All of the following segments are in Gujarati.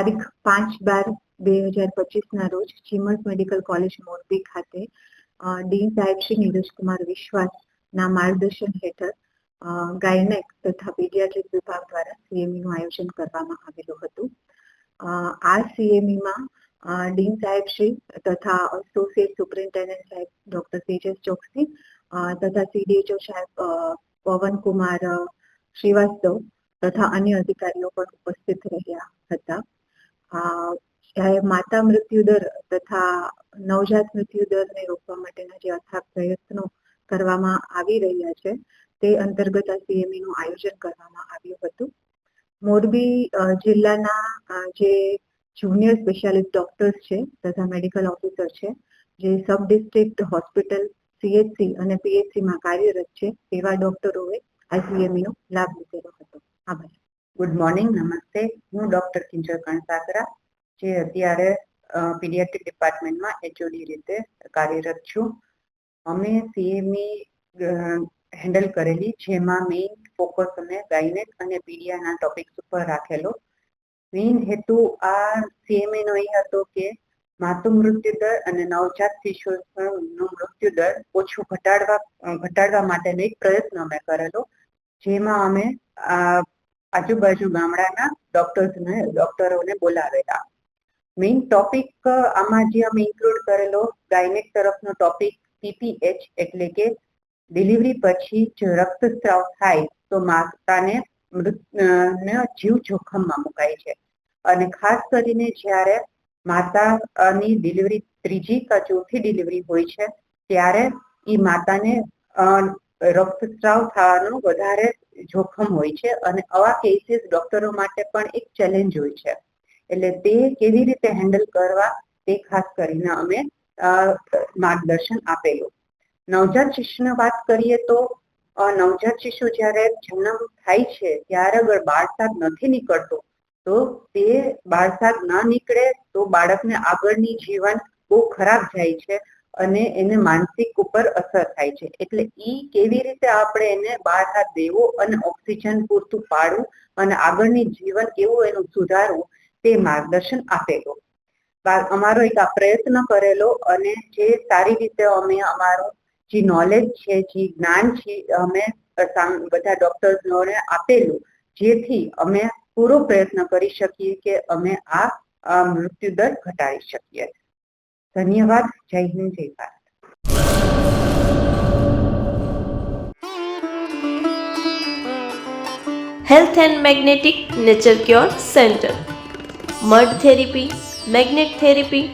તારીખ પાંચ બાર બે હજાર પચીસના રોજ ચીમસ મેડિકલ કોલેજ મોરબી ખાતે ડીન સાહેબ શ્રી નીરજકુમાર વિશ્વાસના માર્ગદર્શન હેઠળ ગાયનેક તથા પીડિયાટ્રિક વિભાગ દ્વારા CME નું આયોજન કરવામાં આવેલું હતું. આ સીએમઈમાં ડીન સાહેબ શ્રી તથા એસોસિએટ સુપરિન્ટેન્ડન્ટ સાહેબ ડોક્ટર તેજસ ચોકસી તથા સીડીએચઓ સાહેબ પવન પવનકુમાર શ્રીવાસ્તવ તથા અન્ય અધિકારીઓ પણ ઉપસ્થિત રહ્યા હતા. જ્યારે માતા મૃત્યુદર તથા નવજાત મૃત્યુદરને રોકવા માટેના જે અથાગ પ્રયત્નો કરવામાં આવી રહ્યા છે, તે અંતર્ગત આ સીએમઈનું નું આયોજન કરવામાં આવ્યું હતું. મોરબી જિલ્લાના જે જુનિયર સ્પેશિયાલિસ્ટ ડોક્ટર્સ છે તથા મેડિકલ ઓફિસર છે, જે સબ ડિસ્ટ્રિક્ટ હોસ્પિટલ સીએચસી અને પીએચસીમાં કાર્યરત છે, એવા ડોક્ટરોએ આ સીએમઈનો નો લાભ આભાર ગુડ મોર્નિંગ નમસ્તે હું ડોક્ટર કિંજલ કણસાગરા, જે અત્યારે પીડિયાટ્રિક ડિપાર્ટમેન્ટમાં એચઓડી રીતે કાર્યરત છું. અમે સીએમઈ હેન્ડલ કરેલી, જેમાં મેઇન ફોકસ અમે ગાયનેક અને પીડિયાના ટોપિક્સ ઉપર રાખેલો. મેઇન હેતુ આ સીએમઈ નો એ હતો કે, માતુ મૃત્યુ દર અને નવજાત શિશુનો મૃત્યુ દર ઓછું ઘટાડવા ઘટાડવા માટેનો એક પ્રયત્ન અમે કરેલો, જેમાં અમે આજુબાજુ ગામડાના ડોક્ટર્સને ડોક્ટરોને બોલાવેલા. મેઇન ટોપિક આમાં જે અમે ઇન્ક્લુડ કરેલો, ગાયનેક તરફનો ટોપિક પીપીએચ એટલે કે ડિલિવરી પછી જો રક્તસ્રાવ થાય તો માતાને જીવ જોખમમાં મુકાય છે. અને ખાસ કરીને જ્યારે માતાની ડિલિવરી ત્રીજી કે ચોથી ડિલિવરી હોય છે, ત્યારે એ માતાને રક્તસ્રાવ થવાનું વધારે જોખમ હોય છે અને આવા કેસીસ ડોક્ટરો માટે પણ એક ચેલેન્જ હોય છે. એટલે તે કેવી રીતે હેન્ડલ કરવા તે ખાસ કરીને અમે માર્ગદર્શન આપેલું. નવજાત શિશુની વાત કરીએ તો નવજાત શિશુ જ્યારે જન્મ થાય છે, ત્યારે અગર બાળસાદ નથી નીકળતો, તો તે બાળસાદ ના નીકળે તો બાળકને આગળની જીવન બહુ ખરાબ જાય છે. અને એને માનસિક ઉપર અસર થાય છે. એટલે ઈ કેવી રીતે આપણે એને બહાર હાથ દેવો અને ઓક્સિજન પૂરતું પાડવું અને આગળની જીવન કેવું એનું સુધારવું તે માર્ગદર્શન આપેલો. અમારો એક આ પ્રયત્ન કરેલો અને જે સારી રીતે અમે અમારું જે નોલેજ છે, જે જ્ઞાન છે, અમે બધા ડોક્ટર્સને આપેલું, જેથી અમે પૂરો પ્રયત્ન કરી શકીએ કે અમે આ મૃત્યુદર ઘટાડી શકીએ. ધન્યવાદ જય હિન્દ જય Bharat health and magnetic nature cure centre mud therapy magnet therapy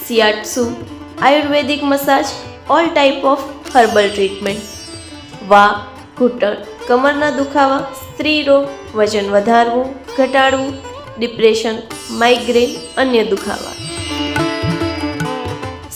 shiatsu Ayurvedic massage all type of herbal treatment વા ઘૂંટણ કમરના દુખાવા સ્ત્રી રોગ વજન વધારવું ઘટાડવું ડિપ્રેશન માઇગ્રેન અન્ય દુખાવા